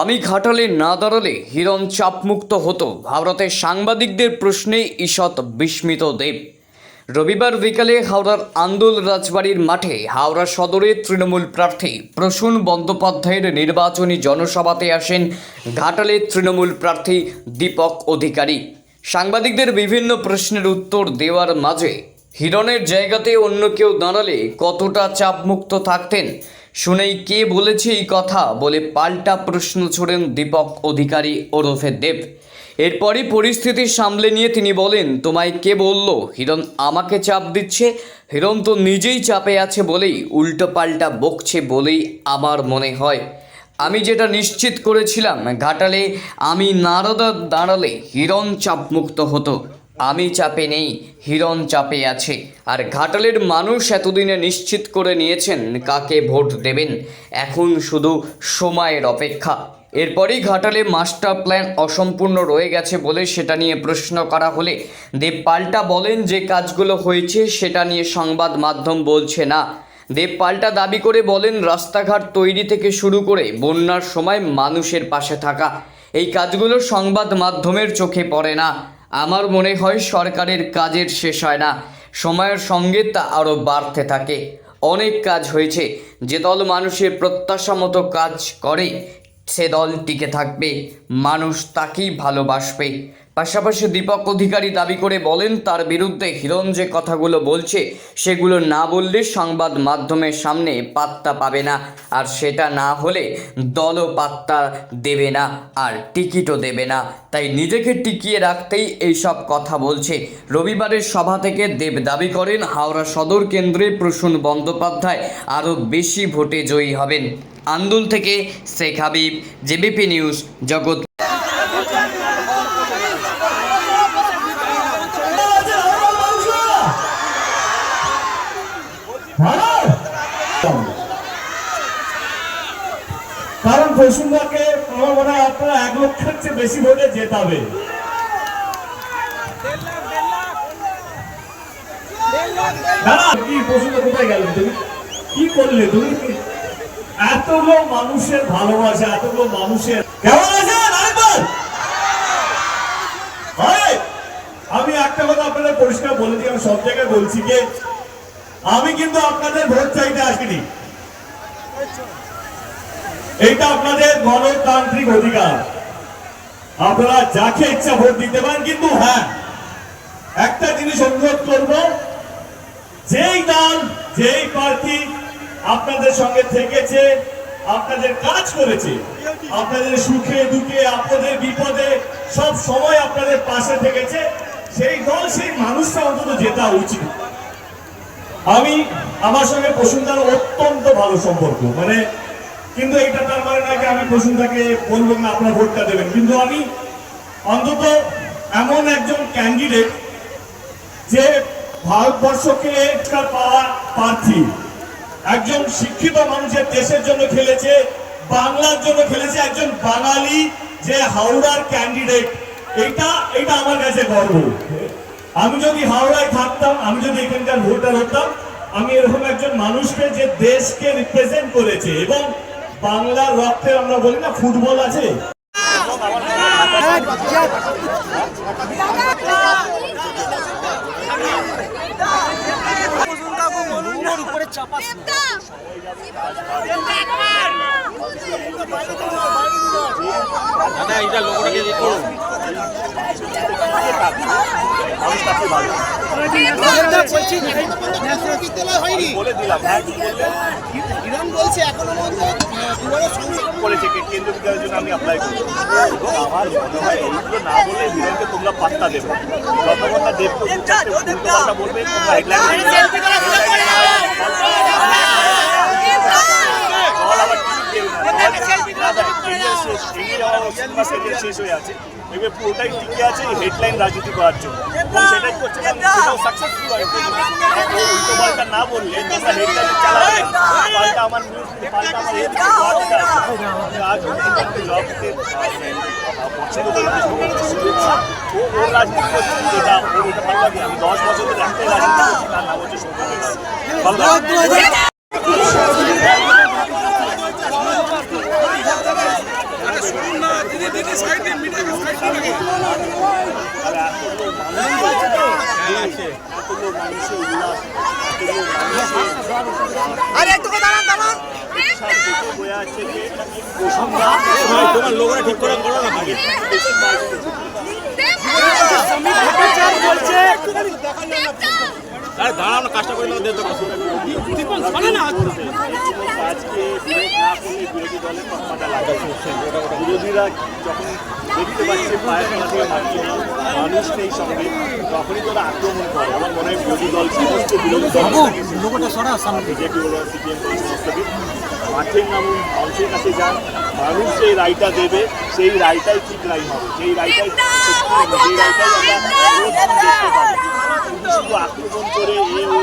আমি ঘাটালে না দাঁড়ালে হিরণ চাপমুক্ত হতো। ভারতের সাংবাদিকদের প্রশ্নে ঈষৎ বিস্মিত দেব। রবিবার বিকালে হাওড়ার আন্দোল রাজবাড়ির মাঠে হাওড়া সদরের তৃণমূল প্রার্থী প্রসূন বন্দ্যোপাধ্যায়ের নির্বাচনী জনসভাতে আসেন ঘাটালের তৃণমূল প্রার্থী দীপক অধিকারী। সাংবাদিকদের বিভিন্ন প্রশ্নের উত্তর দেওয়ার মাঝে, হিরণের জায়গাতে অন্য কেউ দাঁড়ালে কতটা চাপমুক্ত থাকতেন শুনেই কে বলেছে এই কথা বলে পাল্টা প্রশ্ন ছোড়েন দীপক অধিকারী ওরফে দেব। এরপরই পরিস্থিতি সামলে নিয়ে তিনি বলেন, তোমায় কে বলল? হিরণ আমাকে চাপ দিচ্ছে। হিরণ তো নিজেই চাপে আছে বলেই উল্টো পাল্টা বকছে বলেই আমার মনে হয়। আমি যেটা নিশ্চিত করেছিলাম, ঘাটালে আমি নারদা দাঁড়ালে হিরণ চাপমুক্ত হতো। আমি চাপে নেই, হিরণ চাপে আছে। আর ঘাটালের মানুষ এতদিনে নিশ্চিত করে নিয়েছেন কাকে ভোট দেবেন। এখন শুধু সময়ের অপেক্ষা। এরপরই ঘাটালে মাস্টার প্ল্যান অসম্পূর্ণ রয়ে গেছে বলে সেটা নিয়ে প্রশ্ন করা হলে দেব পাল্টা বলেন যে কাজগুলো হয়েছে সেটা নিয়ে সংবাদ মাধ্যম বলছে না। দেব পাল্টা দাবি করে বলেন রাস্তাঘাট তৈরি থেকে শুরু করে বন্যার সময় মানুষের পাশে থাকা। এই কাজগুলো সংবাদ মাধ্যমের চোখে পড়ে না। আমার মনে হয় সরকারের কাজের শেষ হয় না। সময়ের সঙ্গে তা আরও বাড়তে থাকে। অনেক কাজ হয়েছে। যে দল মানুষের প্রত্যাশা মতো কাজ করে, সে দল টিকে থাকবে। মানুষ তাকেই ভালোবাসবে। পাশাপাশি দীপক অধিকারী দাবি করে বলেন, তার বিরুদ্ধে হিরণ যে কথাগুলো বলছে, সেগুলো না বললে সংবাদ মাধ্যমের সামনে পাত্তা পাবে না। আর সেটা না হলে দলও পাত্তা দেবে না আর টিকিটও দেবে না। তাই নিজেকে টিকিয়ে রাখতেই এইসব কথা বলছে। রবিবারের সভা থেকে দেব দাবি করেন, হাওড়া সদর কেন্দ্রে প্রসূন বন্দ্যোপাধ্যায় আরও বেশি ভোটে জয়ী হবেন। আন্দোল থেকে শেখ হাবিব, জেবিপি নিউজ, জগৎ কারণ আমার মনে হয় আপনারা এক লক্ষের চেয়ে বেশি ভোটে জেতাবে। কোথায় কি করলে মানুষের ভালোবাসা মানুষের? আমি একটা কথা পরিষ্কার সব জায়গায় বলছি আমি কিন্তু আপনাদের ভোট চাইতে আসিনি। এটা আপনাদের গণতান্ত্রিক অধিকার। আপনারা যাকে ইচ্ছা ভোট দিতে পারেন, কিন্তু হ্যাঁ একটা জিনিস অনুরোধ করব, যেই দল, যেই প্রার্থী আপনাদের সঙ্গে থেকেছে, আপনাদের কাজ করেছে, আপনাদের সুখে দুঃখে, আপনাদের বিপদে, সব সময় আপনাদের পাশে থেকেছে, সেই দল, সেই মানুষটা অন্তত জেতা উচিত। আমি আমার সঙ্গে বসুন্ধার অত্যন্ত ভালো সম্পর্ক মানে কিন্তু এটা তার মানে নাকি আমি বসুন্ধাকে বলব না, আপনার ভোটটা দেবেন। কিন্তু আমি অন্তত এমন একজন ক্যান্ডিডেট যে ভারতবর্ষকে পাওয়া প্রার্থী। একজন শিক্ষিত মানুষের দেশের জন্য খেলেছে, বাংলার জন্য খেলেছে, একজন বাঙালি যে হাওড়ার ক্যান্ডিডেট এটা এটা আমার কাছে গর্ব। আমি যদি হাওড়ায় থাকতাম, আমি যদি এখানকার ভোটার হতাম, আমি এরকম একজন মানুষকে যে দেশকে রিপ্রেজেন্ট করেছে এবং বাংলার রক্তে আমরা বলি না ফুটবল আছে। দাদা এইটা লোকটাকে দিয়ে করুন। ইরান বলছে এখনও করেছে জন্য আমি অ্যাপ্লাই আমার বলবে হেডলাইন দল আবার টিকিট দেবে না দল টিকিট না দেয় শেষ হয়ে আছে। এবার পুরোটাই টিকে আছে হেডলাইন রাজনীতি করার জন্য। এবং সেটাই করছে সাকসেসফুল হয়। উল্টো পাল্টা না বললে তোমরা হেডলাইন চালাবে। পাল্টা আমার নিউজ পাল্টা আমার পছন্দ করে ও রাজনীতি করছে। যেটা ওর এটা ভালো লাগে আমি দশ বছর ধরে একটাই রাজনীতি করছি। তার নাম হচ্ছে সৌম্য ভালো লাগে আর এতগুলো মানুষ হয়েছে তো, এতগুলো মানুষের উল্লাস এতগুলো মানুষের আরে একটু দাঁড়ান দাঁড়ান তোমার লোকরা ঠিক করে করো না আজকে ব্রেক না করলে বিরোধী দলের বিরোধীরা যখন দেখতে পাচ্ছে পায়ের মানুষ নেই সঙ্গে তখনই তোরা আক্রমণ করে। আমার মনে হয় বিরোধী দল সমস্ত বিরোধী দল বিজেপি বলো সিপিএম বলো নামুন মানুষের কাছে যান মানুষ সেই রায়টা দেবে সেই রায়টাই ঠিক রায় হবে। সেই রায়টাই শুধু আক্রমণ করে এ ও।